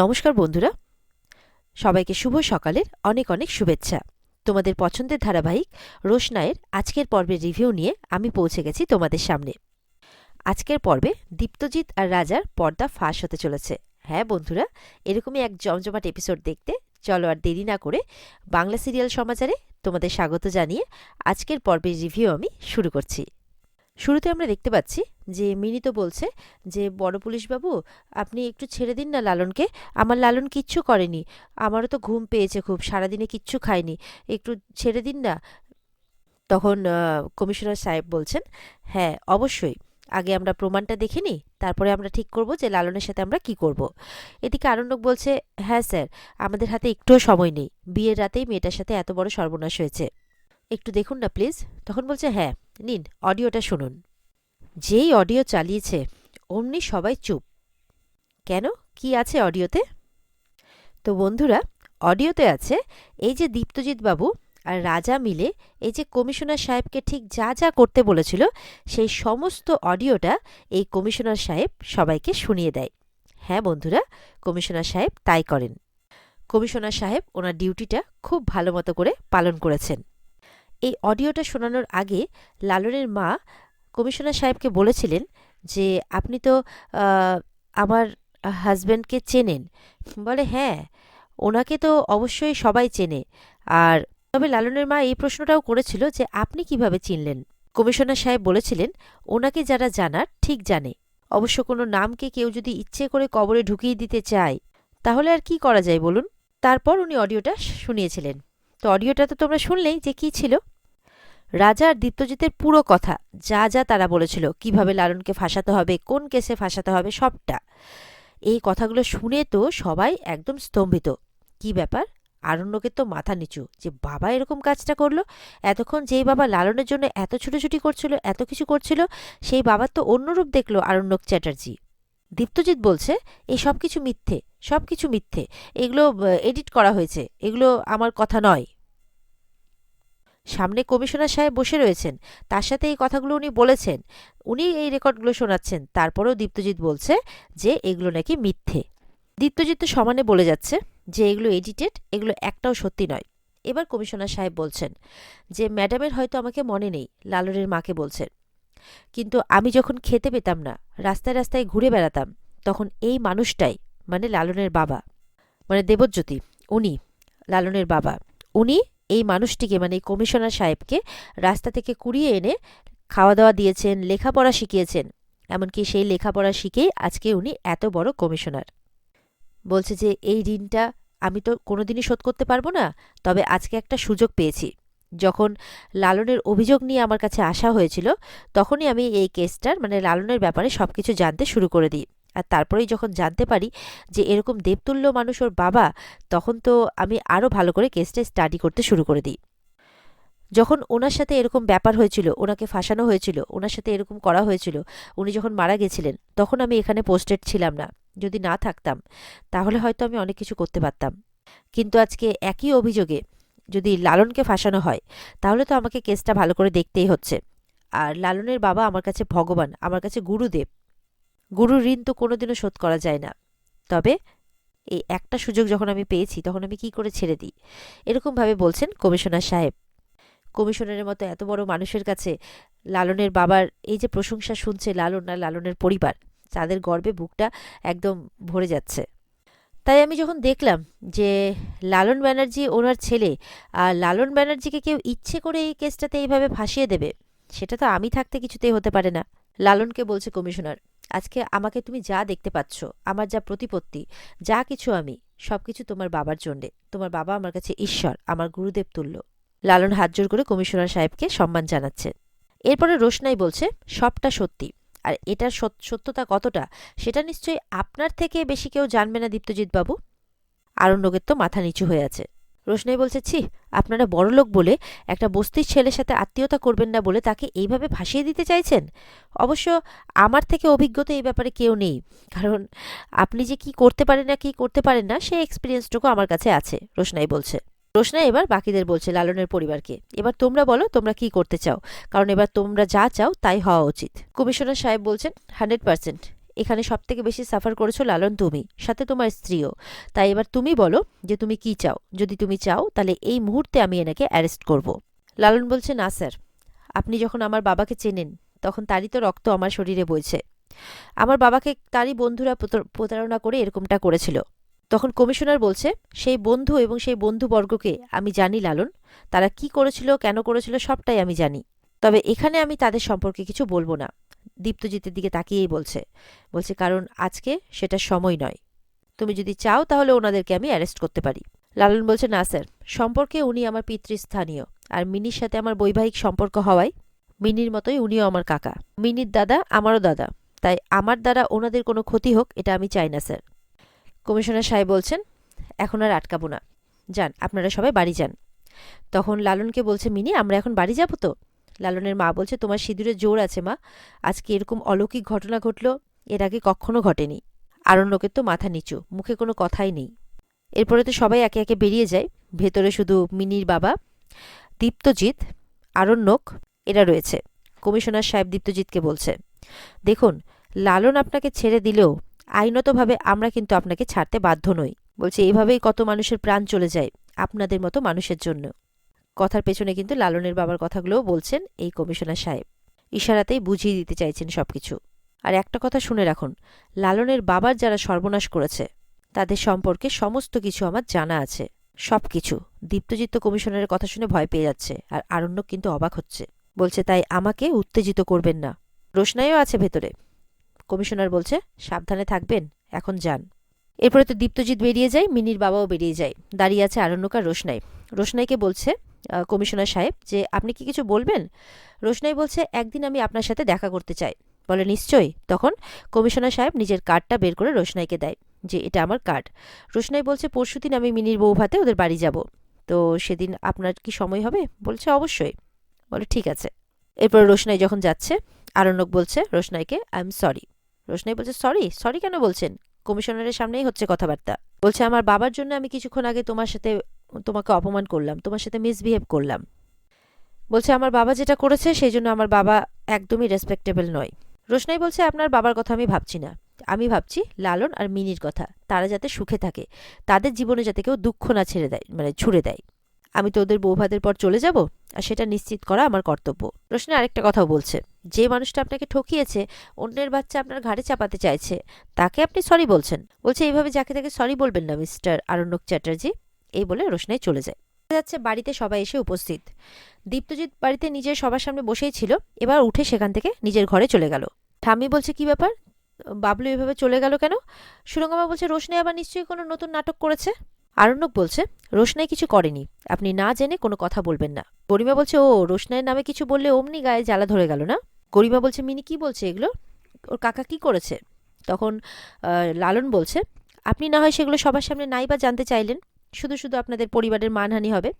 নমস্কার বন্ধুরা। সবাইকে শুভ সকালের অনেক অনেক শুভেচ্ছা। তোমাদের পছন্দের ধারাবাহিক রোশনায়ের আজকের পর্বের রিভিউ নিয়ে আমি পৌঁছে গেছি তোমাদের সামনে। আজকের পর্বে দীপ্তজিৎ আর রাজার পর্দা ফাঁস হতে চলেছে। হ্যাঁ বন্ধুরা, এরকমই এক জমজমাট এপিসোড দেখতে। চলো আর দেরি না করে বাংলা সিরিয়াল সমাচারে তোমাদের স্বাগত জানিয়ে আজকের পর্বের রিভিউ আমি শুরু করছি। শুরুতে আমরা দেখতে পাচ্ছি যে মিনি তো বলছে যে, বড় পুলিশবাবু, আপনি একটু ছেড়ে দিন না লালনকে। আমার লালন কিচ্ছু করেনি। আমারও তো ঘুম পেয়েছে খুব, সারাদিনে কিচ্ছু খায়নি একটু ছেড়ে দিন না। তখন কমিশনার সাহেব বলছেন হ্যাঁ অবশ্যই। আগে আমরা প্রমাণটা দেখে নিই, তারপরে আমরা ঠিক করব যে লালনের সাথে আমরা কি করব। এদিকে আরণ্যক বলছে হ্যাঁ স্যার, আমাদের হাতে একটুও সময় নেই। বিয়ের রাতেই মেয়েটার সাথে এত বড় সর্বনাশ হয়েছে। একটু দেখুন না প্লিজ? তখন বলছে হ্যাঁ নিন, অডিওটা শুনুন। যেই অডিও চালিয়েছে, অমনি সবাই চুপ। কেন? কি আছে অডিওতে? তো বন্ধুরা, অডিওতে আছে এই যে দীপ্তজিৎ বাবু আর রাজা মিলে এই যে কমিশনার সাহেবকে ঠিক যা যা করতে বলেছিল, সেই সমস্ত অডিওটা এই কমিশনার সাহেব সবাইকে শুনিয়ে দেয়। হ্যাঁ বন্ধুরা, কমিশনার সাহেব তাই করেন। কমিশনার সাহেব ওনার ডিউটিটা খুব ভালো মতো করে পালন করেছেন। এই অডিওটা শোনানোর আগে লালনের মা কমিশনার সাহেবকে বলেছিলেন যে, আপনি তো আমার হাজব্যান্ডকে চেনেন। বলে হ্যাঁ ওনাকে তো অবশ্যই সবাই চেনে। আর তবে লালনের মা এই প্রশ্নটাও করেছিল যে, আপনি কীভাবে চিনলেন? কমিশনার সাহেব বলেছিলেন, ওনাকে যারা জানার ঠিক জানে। অবশ্য কোনো নামকে কেউ যদি ইচ্ছে করে কবরে ঢুকিয়ে দিতে চায়, তাহলে আর কি করা যায় বলুন? তারপর উনি অডিওটা শুনিয়েছিলেন। তো অডিওটা তো তোমরা শুনলেই যে কি ছিল। রাজা আর দীপ্তজিতের পুরো কথা যা যা তারা বলেছিল কীভাবে লালনকে ফাঁসাতে হবে কোন কেসে ফাঁসাতে হবে সবটা। এই কথাগুলো শুনে তো সবাই একদম স্তম্ভিত। কি ব্যাপার? আরণ্যকের তো মাথা নিচু। যে বাবা এরকম কাজটা করল এতক্ষণ যেই বাবা লালনের জন্য এত ছুটোছুটি করছিল এত কিছু করছিল সেই বাবার তো অন্যরূপ দেখল আরণ্যক চ্যাটার্জি। দীপ্তজিৎ বলছে এই সব কিছু মিথ্যে সব কিছু মিথ্যে। এগুলো এডিট করা হয়েছে। এগুলো আমার কথা নয়। সামনে কমিশনার সাহেব বসে রয়েছেন। তার সাথে এই কথাগুলো উনি বলেছেন। উনি এই রেকর্ডগুলো শোনাচ্ছেন। তারপরেও দীপ্তজিৎ বলছে যে এগুলো নাকি মিথ্যে। দীপ্তজিৎ তো সমানে বলে যাচ্ছে যে এগুলো এডিটেড, এগুলো একটাও সত্যি নয়। এবার কমিশনার সাহেব বলছেন যে ম্যাডামের হয়তো আমাকে মনে নেই, লালনের মাকে বলছেন। কিন্তু আমি যখন খেতে পেতাম না, রাস্তায় রাস্তায় ঘুরে বেড়াতাম, তখন এই মানুষটাই মানে লালনের বাবা মানে দেবজ্যোতি, উনি, লালনের বাবা, উনি এই মানুষটিকে মানে এই কমিশনার সাহেবকে রাস্তা থেকে কুড়িয়ে এনে খাওয়া দাওয়া দিয়েছেন, লেখাপড়া শিখিয়েছেন। এমনকি সেই লেখাপড়া শিখেই আজকে উনি এত বড় কমিশনার। বলছে যে, এই ঋণটা আমি তো কোনোদিনই শোধ করতে পারব না, তবে আজকে একটা সুযোগ পেয়েছি। যখন লালনের অভিযোগ নিয়ে আমার কাছে আসা হয়েছিল, তখনই আমি এই কেসটার মানে লালনের ব্যাপারে সব কিছু জানতে শুরু করে দিই। আর তারপরেই যখন জানতে পারি যে এরকম দেবতুল্য মানুষ ওর বাবা, তখন তো আমি আরও ভালো করে কেসটা স্টাডি করতে শুরু করে দিই। যখন ওনার সাথে এরকম ব্যাপার হয়েছিল, ওনাকে ফাঁসানো হয়েছিল, ওনার সাথে এরকম করা হয়েছিল, উনি যখন মারা গেছিলেন, তখন আমি এখানে পোস্টেড ছিলাম না। যদি না থাকতাম, তাহলে হয়তো আমি অনেক কিছু করতে পারতাম। কিন্তু আজকে একই অভিযোগে যদি লালনকে ফাঁসানো হয়, তাহলে তো আমাকে কেসটা ভালো করে দেখতেই হচ্ছে। আর লালনের বাবা আমার কাছে ভগবান, আমার কাছে গুরুদেব। গুরুর ঋণ তো কোনোদিনও শোধ করা যায় না। তবে এই একটা সুযোগ যখন আমি পেয়েছি, তখন আমি কি করে ছেড়ে দিই? এরকমভাবে বলছেন কমিশনার সাহেব। কমিশনারের মতো এত বড় মানুষের কাছে লালনের বাবার এই যে প্রশংসা শুনছে লালন আর লালনের পরিবার, তাদের গর্বে বুকটা একদম ভরে যাচ্ছে। তাই আমি যখন দেখলাম যে লালন ব্যানার্জি ওনার ছেলে আর লালন ব্যানার্জিকে কেউ ইচ্ছে করে এই কেসটাতে এইভাবে ফাঁসিয়ে দেবে, সেটা তো আমি থাকতে কিছুতেই হতে পারে না, লালনকে বলছে কমিশনার। আজকে আমাকে তুমি যা দেখতে পাচ্ছ, আমার যা প্রতিপত্তি, যা কিছু আমি, সব কিছু তোমার বাবার জন্যে। তোমার বাবা আমার কাছে ঈশ্বর, আমার গুরুদেব তুল্য। লালন হাত জোর করে কমিশনার সাহেবকে সম্মান জানাচ্ছে। এরপরে রোশনাই বলছে, সবটা সত্যি। আর এটার সত- সত্যতা কতটা, সেটা নিশ্চয়ই আপনার থেকে বেশি কেউ জানবে না দীপ্তজিৎ বাবু। আরণ্যকের তো মাথা নিচু হয়ে আছে। রোশনাই বলছে, ছি, আপনারা বড়লোক বলে একটা বস্তির ছেলের সাথে আত্মীয়তা করবেন না বলে তাকে এইভাবে ভাসিয়ে দিতে চাইছেন? অবশ্য আমার থেকে অভিজ্ঞতা এই ব্যাপারে কেউ নেই। কারণ আপনি যে কি করতে পারেন না, কি করতে পারেন না সেই এক্সপিরিয়েন্সটুকু আমার কাছে আছে, রোশনাই বলছে। রোশনাই এবার বাকিদের বলছে, লালনের পরিবারকে, এবার তোমরা বলো তোমরা কি করতে চাও? কারণ এবার তোমরা যা চাও তাই হওয়া উচিত। কমিশনার সাহেব বলছেন হান্ড্রেড পার্সেন্ট এখানে সব থেকে বেশি সাফার করেছ লালন তুমি, সাথে তোমার স্ত্রীও। তাই এবার তুমি বলো যে তুমি কি চাও? যদি তুমি চাও, তাহলে এই মুহূর্তে আমি এনাকে অ্যারেস্ট করব। লালন বলছে, না স্যার আপনি যখন আমার বাবাকে চেনেন, তখন তারই তো রক্ত আমার শরীরে বইছে। আমার বাবাকে তারই বন্ধুরা প্রত- প্রতারণা করে এরকমটা করেছিল। তখন কমিশনার বলছে, সেই বন্ধু এবং সেই বন্ধুবর্গকে আমি জানি লালন। তারা কি করেছিল, কেন করেছিল, সবটাই আমি জানি। তবে এখানে আমি তাদের সম্পর্কে কিছু বলব না। দীপ্তজিতের দিকে তাকিয়েই বলছে বলছে, কারণ আজকে সেটা সময় নয়। তুমি যদি চাও তাহলে ওনাদেরকে আমি অ্যারেস্ট করতে পারি। লালন বলছে, না স্যার, সম্পর্কে উনি আমার পিতৃস্থানীয়, আর মিনির সাথে আমার বৈবাহিক সম্পর্ক হওয়ায় মিনির মতোই উনিও আমার কাকা। মিনির দাদা আমারও দাদা, তাই আমার দ্বারা ওনাদের কোনো ক্ষতি হোক, এটা আমি চাই না স্যার। কমিশনার সাহেব বলছেন, এখন আর আটকাবো না। যান, আপনারা সবাই বাড়ি যান। তখন লালনকে বলছে, মিনি, আমরা এখন বাড়ি যাব তো? লালনের মা বলছে, তোমার সিঁদুরে জোর আছে মা। আজকে এরকম অলৌকিক ঘটনা ঘটলো, এর আগে কখনো ঘটেনি। আরণ্যকের তো মাথা নিচু, মুখে কোনো কথাই নেই। এরপরে তো সবাই একে একে বেরিয়ে যায়। ভেতরে শুধু মিনির বাবা, দীপ্তজিৎ, আরণ্যক, এরা রয়েছে। কমিশনার সাহেব দীপ্তজিৎকে বলছে, দেখুন, লালন আপনাকে ছেড়ে দিলেও আইনতভাবে আমরা কিন্তু আপনাকে ছাড়তে বাধ্য নই। বলছে এইভাবেই কত মানুষের প্রাণ চলে যায় আপনাদের মতো মানুষের জন্য। কথার পেছনে কিন্তু লালনের বাবার কথাগুলোও বলছেন এই কমিশনার সাহেব। ইশারাতেই বুঝিয়ে দিতে চাইছেন সবকিছু। আর একটা কথা শুনে রাখুন, লালনের বাবার যারা সর্বনাশ করেছে, তাদের সম্পর্কে সমস্ত কিছু আমার জানা আছে। সব কিছু দীপ্তজিৎ তো কমিশনারের কথা শুনে ভয় পেয়ে যাচ্ছে, আর আরণ্যক কিন্তু অবাক হচ্ছে। বলছে, তাই আমাকে উত্তেজিত করবেন না। রোশনাইও আছে ভেতরে। কমিশনার বলছে, সাবধানে থাকবেন, এখন যান। এরপরে তো দীপ্তজিৎ বেরিয়ে যায়, মিনির বাবাও বেরিয়ে যায়। দাঁড়িয়ে আছে আরণ্যক আর রোশনাই। রোশনাইকে বলছে কমিশনার সাহেব, যে আপনি কি কিছু বলবেন? রোশনাই বলছে, একদিন আমি আপনার সাথে দেখা করতে চাই। বলে, নিশ্চয়ই। তখন কমিশনার সাহেব নিজের কার্ডটা বের করে রোশনাইকে দেয়, যে এটা আমার কার্ড। রোশনাই বলছে পরশুদিন আমি মিনির বউ ভাতে ওদের বাড়ি যাব। তো সেদিন আপনার কি সময় হবে? বলছে, অবশ্যই। বলে, ঠিক আছে। এরপর রোশনাই যখন যাচ্ছে, আরণ্যক বলছে রোশনাইকে, আই এম সরি। রোশনাই বলছে, সরি? সরি কেন বলছেন? কমিশনারের সামনেই হচ্ছে কথাবার্তা। বলছে, আমার বাবার জন্য আমি কিছুক্ষণ আগে তোমার সাথে তোমাকে অপমান করলাম, তোমার সাথে মিসবিহেভ করলাম। বলছে, আমার বাবা যেটা করেছে, সেই জন্য আমার বাবা একদমই রেসপেক্টেবল নয়। রোশনাই বলছে, আপনার বাবার কথা আমি ভাবছি না। আমি ভাবছি লালন আর মিনির কথা। তারা যাতে সুখে থাকে, তাদের জীবনে যাতে কেউ দুঃখ না ছেড়ে দেয় মানে ছুড়ে দেয়। আমি তো ওদের বৌভাতের পর চলে যাব, আর সেটা নিশ্চিত করা আমার কর্তব্য। রোশনাই আরেকটা কথাও বলছে, যে মানুষটা আপনাকে ঠকিয়েছে, অন্যের বাচ্চা আপনার ঘাড়ে চাপাতে চাইছে, তাকে আপনি সরি বলছেন। বলছে, এইভাবে যাকে তাকে সরি বলবেন না, মিস্টার আরণ্যক চ্যাটার্জি। এই বলে রোশনাই চলে যায়। যাচ্ছে বাড়িতে সবাই এসে উপস্থিত। দীপ্তজিৎ বাড়িতে নিজের সবার সামনে বসেই ছিল, এবার উঠে সেখান থেকে নিজের ঘরে চলে গেল। ঠাম্মি বলছে, কি ব্যাপার? বাবলু এভাবে চলে গেল কেন? সুরঙ্গমা বলছে, রোশনাই আবার নিশ্চয়ই কোনো নতুন নাটক করেছে? আরণ্যক বলছে, রোশনাই কিছু করেনি। আপনি না জেনে কোনো কথা বলবেন না। গরিমা বলছে, ও, রোশনাইয়ের নামে কিছু বললে অমনি গায়ে জ্বালা ধরে গেল না? গরিমা বলছে, মিনি কি বলছে এগুলো? ওর কাকা কি করেছে? তখন লালন বলছে, আপনি না হয় সেগুলো সবার সামনে নাই বা জানতে চাইলেন? শুধু শুধু আপনাদের পরিবারের মানহানি হবে।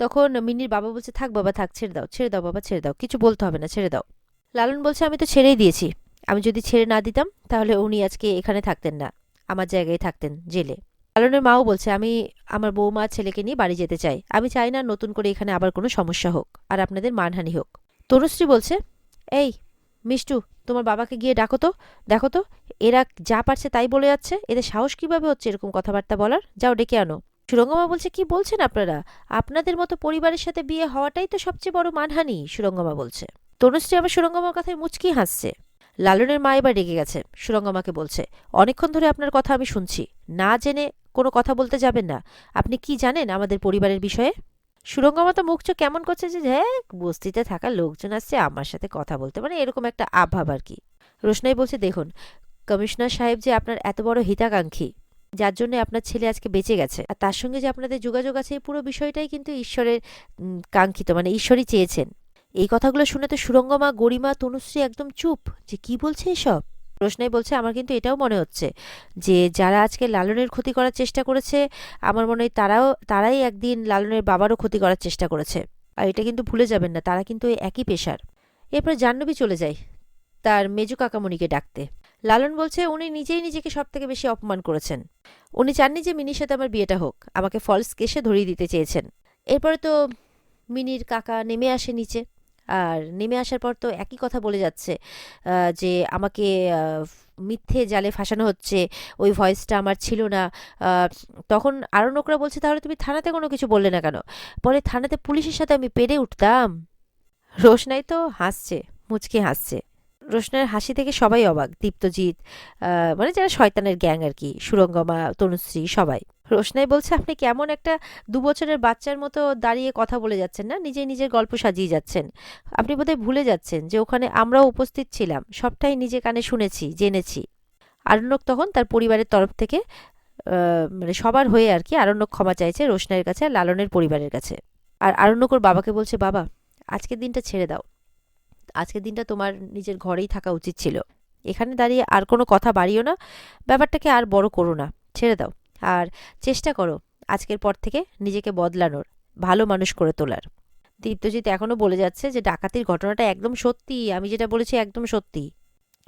তখন মিনির বাবা বলছে, থাক বাবা, থাক, ছেড়ে দাও ছেড়ে দাও বাবা, ছেড়ে দাও, কিছু বলতে হবে না, ছেড়ে দাও। লালন বলছে, আমি তো ছেড়েই দিয়েছি। আমি যদি ছেড়ে না দিতাম, তাহলে উনি আজকে এখানে থাকতেন না, আমার জায়গায় থাকতেন জেলে। লালনের মাও বলছে, আমি আমার বৌমা ছেলেকে নিয়ে বাড়ি যেতে চাই। আমি চাই না নতুন করে এখানে আবার কোনো সমস্যা হোক, আর আপনাদের মানহানি হোক। তনুশ্রী বলছে, এই মিষ্টু, তোমার বাবাকে গিয়ে ডাকো তো, দেখো তো, এরা যা পারছে তাই বলে যাচ্ছে, এদের সাহস কীভাবে হচ্ছে এরকম কথাবার্তা বলার? যাও ডেকে আনো। সুরঙ্গমা বলছে, কি বলছেন আপনারা? আপনাদের মতো পরিবারের সাথে বিয়ে হওয়াটাই তো সবচেয়ে বড় মানহানি, সুরঙ্গমা বলছে। তনুশ্রী আবার সুরঙ্গমার কথায় মুচকি হাসছে। লালনের মা এবার রেগে গেছে। সুরঙ্গমাকে বলছে, অনেকক্ষণ ধরে আপনার কথা আমি শুনছি। না জেনে কোনো কথা বলতে যাবেন না। আপনি কি জানেন আমাদের পরিবারের বিষয়ে? সুরঙ্গমা তো মুখ চোখ কেমন করছে যে হ্যাঁ বস্তিতে থাকা লোকজন আসছে আমার সাথে কথা বলতে। মানে এরকম একটা আভাব আর কি। রোশনাই বলছে, দেখুন, কমিশনার সাহেব যে আপনার এত বড় হিতাকাঙ্ক্ষী, যার জন্য আপনার ছেলে আজকে বেঁচে গেছে, আর তার সঙ্গে যে আপনাদের যোগাযোগ আছে, এই পুরো বিষয়টাই কিন্তু ঈশ্বরের কাঙ্ক্ষিত মানে ঈশ্বরই চেয়েছেন। এই কথাগুলো শুনে তো সুরঙ্গমা, গরিমা, তনুশ্রী একদম চুপ, যে কি বলছে এসব? রোশনাই বলছে, আমার কিন্তু এটাও মনে হচ্ছে যে যারা আজকে লালনের ক্ষতি করার চেষ্টা করেছে, আমার মনে হয় তারাও, তারাই একদিন লালনের বাবারও ক্ষতি করার চেষ্টা করেছে। আর এটা কিন্তু ভুলে যাবেন না, তারা কিন্তু একই পেশার। এরপর জাহ্নবী চলে যায় তার মেজু কাকামণিকে ডাকতে। লালন বলছে, উনি নিজেই নিজেকে সব থেকে বেশি অপমান করেছেন। উনি চাননি যে মিনির সাথে আমার বিয়েটা হোক, আমাকে ফলস কেসে ধরিয়ে দিতে চেয়েছেন। এরপরে তো মিনির কাকা নেমে আসে নিচে। আর নেমে আসার পর তো একই কথা বলে যাচ্ছে যে আমাকে মিথ্যে জালে ফাঁসানো হচ্ছে, ওই ভয়েসটা আমার ছিল না তখন আরও নোকরা বলছে, তাহলে তুমি থানাতে কোনো কিছু বললে না কেন? পরে থানাতে পুলিশের সাথে আমি পেরে উঠতাম। রোশনাই তো হাসছে, মুচকি হাসছে। রোশনার হাসি থেকে সবাই অবাক, দীপ্তজিৎ মানে যারা শয়তানের গ্যাং আর কি, সুরঙ্গমা, তনুশ্রী, সবাই। রোশনাই বলছে, আপনি কেমন একটা দু বছরের বাচ্চার মতো দাঁড়িয়ে কথা বলে যাচ্ছেন না? নিজে নিজের গল্প সাজিয়ে যাচ্ছেন। আপনি বোধহয় ভুলে যাচ্ছেন যে ওখানে আমরাও উপস্থিত ছিলাম। সবটাই নিজে কানে শুনেছি, জেনেছি। আরণ্যক তখন তার পরিবারের তরফ থেকে মানে সবার হয়ে আর কি আরণ্যক ক্ষমা চাইছে রোশনাইয়ের কাছে আর লালনের পরিবারের কাছে। আর আরণ্যক ওর বাবাকে বলছে, বাবা, আজকের দিনটা ছেড়ে দাও। আজকের দিনটা তোমার নিজের ঘরেই থাকা উচিত ছিল। এখানে দাঁড়িয়ে আর কোনো কথা বাড়িও না। ব্যাপারটাকে আর বড় করো না। ছেড়ে দাও। আর চেষ্টা করো আজকের পর থেকে নিজেকে বদলানোর, ভালো মানুষ করে তোলার। দীপ্তজিৎ এখনও বলে যাচ্ছে যে ডাকাতির ঘটনাটা একদম সত্যি, আমি যেটা বলেছি একদম সত্যি।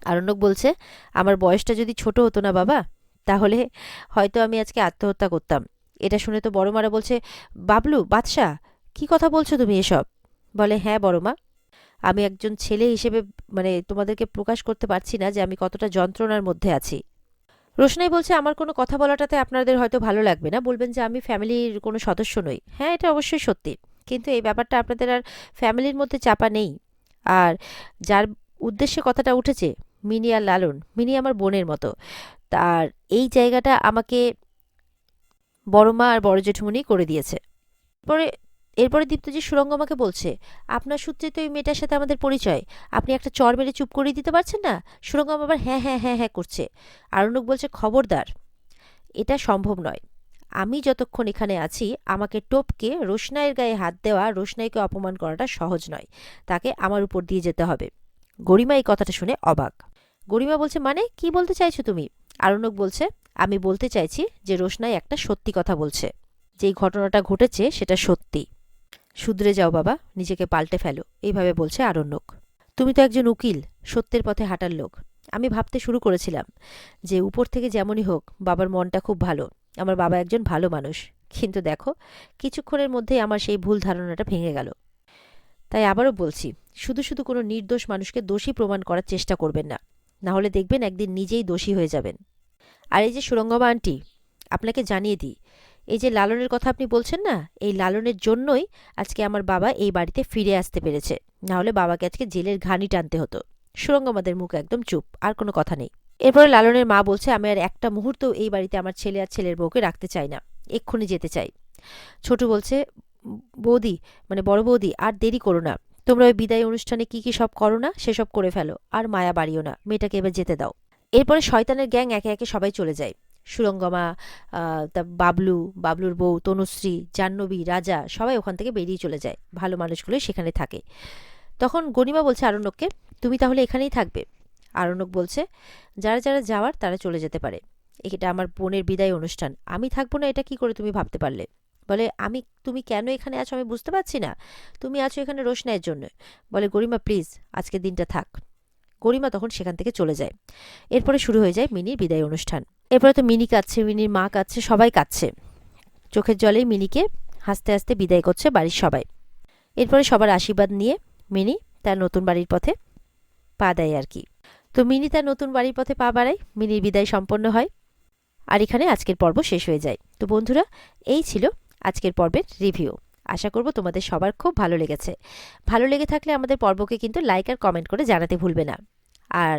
আরণ্যক বলছে, আমার বয়সটা যদি ছোট হতো না বাবা, তাহলে হয়তো আমি আজকে আত্মহত্যা করতাম। এটা শুনে তো বড় মারা বলছে, বাবলু, বাদশাহ, কি কথা বলছো তুমি এসব? বলে হ্যাঁ বড় মা আমি একজন ছেলে হিসেবে মানে তোমাদেরকে প্রকাশ করতে পারছি না যে আমি কতটা যন্ত্রণার মধ্যে আছি। রোশনাই বলছে, আমার কোনো কথা বলাটাতে আপনাদের হয়তো ভালো লাগবে না। বলবেন যে, আমি ফ্যামিলির কোনো সদস্য নই। হ্যাঁ এটা অবশ্যই সত্যি। কিন্তু এই ব্যাপারটা আপনাদের আর ফ্যামিলির মধ্যে চাপা নেই। আর যার উদ্দেশ্যে কথাটা উঠেছে, মিনি আর লালন, মিনি আমার বোনের মতো। তার এই জায়গাটা আমাকে বড়মা আর বড় জেঠুমনি করে দিয়েছে। পরে এরপরে দীপ্তজি সুরঙ্গমাকে বলছে, আপনার সূত্রে তো এই মেয়েটার সাথে আমাদের পরিচয়। আপনি একটা চর মেরে চুপ করিয়ে দিতে পারছেন না? সুরঙ্গম আবার হ্যাঁ হ্যাঁ হ্যাঁ হ্যাঁ করছে। আরণ্যক বলছে, খবরদার, এটা সম্ভব নয়। আমি যতক্ষণ এখানে আছি, আমাকে টপকে রোশনাইয়ের গায়ে হাত দেওয়া রোশনাইকে অপমান করাটা সহজ নয়। তাকে আমার উপর দিয়ে যেতে হবে। গরিমা এই কথাটা শুনে অবাক। গরিমা বলছে মানে কি বলতে চাইছো তুমি? আরণ্যক বলছে, আমি বলতে চাইছি যে রোশনাই একটা সত্যি কথা বলছে। যেই ঘটনাটা ঘটেছে সেটা সত্যি। শুধরে যাও বাবা, নিজেকে পাল্টে ফেলো, এইভাবে বলছে আরণ্যক। তুমি তো একজন উকিল, সত্যের পথে হাঁটার লোক। আমি ভাবতে শুরু করেছিলাম যে উপর থেকে যেমনই হোক, বাবার মনটা খুব ভালো, আমার বাবা একজন ভালো মানুষ। কিন্তু দেখো, কিছুক্ষণের মধ্যেই আমার সেই ভুল ধারণাটা ভেঙে গেল। তাই আবারও বলছি, শুধু শুধু কোনো নির্দোষ মানুষকে দোষী প্রমাণ করার চেষ্টা করবেন না। না হলে দেখবেন একদিন নিজেই দোষী হয়ে যাবেন। আর এই যে সুরঙ্গমা আন্টি, আপনাকে জানিয়ে দিই এই যে লালনের কথা আপনি বলছেন না, এই লালনের জন্যই আজকে আমার বাবা এই বাড়িতে ফিরে আসতে পেরেছে। না হলে বাবাকে আজকে জেলের ঘানি টানতে হতো। সুরঙ্গমাদের মুখ একদম চুপ, আর কোনো কথা নেই। এরপরে লালনের মা বলছে, আমি আর একটা মুহূর্ত এই বাড়িতে আমার ছেলে আর ছেলের বউকে রাখতে চাই না। এক্ষুনি যেতে চাই। ছোটু বলছে, বৌদি মানে বড় বৌদি, আর দেরি করো না। তোমরা ওই বিদায় অনুষ্ঠানে কি কি সব করো না, সেসব করে ফেলো। আর মায়া বাড়িও না। মেয়েটাকে এবার যেতে দাও। এরপরে শয়তানের গ্যাং একে একে সবাই চলে যায়। সুরঙ্গমা তা বাবলু, বাবলুর বউ, তনুশ্রী, জাহ্নবী, রাজা সবাই ওখান থেকে বেরিয়ে চলে যায়। ভালো মানুষগুলোই সেখানে থাকে। তখন গণিমা বলছে আরণ্যককে, তুমি তাহলে এখানেই থাকবে? আরণ্যক বলছে, যারা যারা যাওয়ার তারা চলে যেতে পারে। এটা আমার বোনের বিদায় অনুষ্ঠান। আমি থাকব না এটা কি করে তুমি ভাবতে পারলে? বলে, আমি, তুমি কেন এখানে আছো আমি বুঝতে পারছি না। তুমি আছো এখানে রোশনাইয়ের জন্য। বলে গরিমা প্লিজ আজকের দিনটা থাক। গরিমা তখন সেখান থেকে চলে যায়। এরপরে শুরু হয়ে যায় মিনির বিদায় অনুষ্ঠান। এরপরে তো মিনি কাঁদছে মিনির মা কাঁদছে সবাই কাঁদছে চোখের জলেই মিনিকে হাসতে হাসতে বিদায় করছে বাড়ির সবাই। এরপরে সবার আশীর্বাদ নিয়ে মিনি তার নতুন বাড়ির পথে পা দেয় আর কি। তো মিনি তার নতুন বাড়ির পথে পা বাড়ায়, মিনির বিদায় সম্পন্ন হয়। আর এখানে আজকের পর্ব শেষ হয়ে যায়। তো বন্ধুরা, এই ছিল আজকের পর্বের রিভিউ। আশা করব তোমাদের সবার খুব ভালো লেগেছে। ভালো লেগে থাকলে আমাদের পর্বকে কিন্তু লাইক আর কমেন্ট করে জানাতে ভুলবে না। আর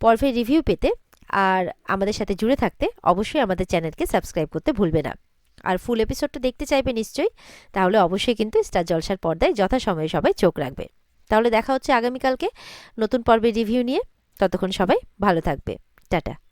পর্বের রিভিউ পেতে আর আমাদের সাথে জুড়ে থাকতে অবশ্যই আমাদের চ্যানেলকে সাবস্ক্রাইব করতে ভুলবে না। আর ফুল এপিসোডটা দেখতে চাইবে নিশ্চয়ই, তাহলে অবশ্যই কিন্তু স্টার জলসার পর্দায় যথাসময়ে সবাই চোখ রাখবে। তাহলে দেখা হচ্ছে আগামীকালকে নতুন পর্বের রিভিউ নিয়ে। ততক্ষণ সবাই ভালো থাকবে। টাটা।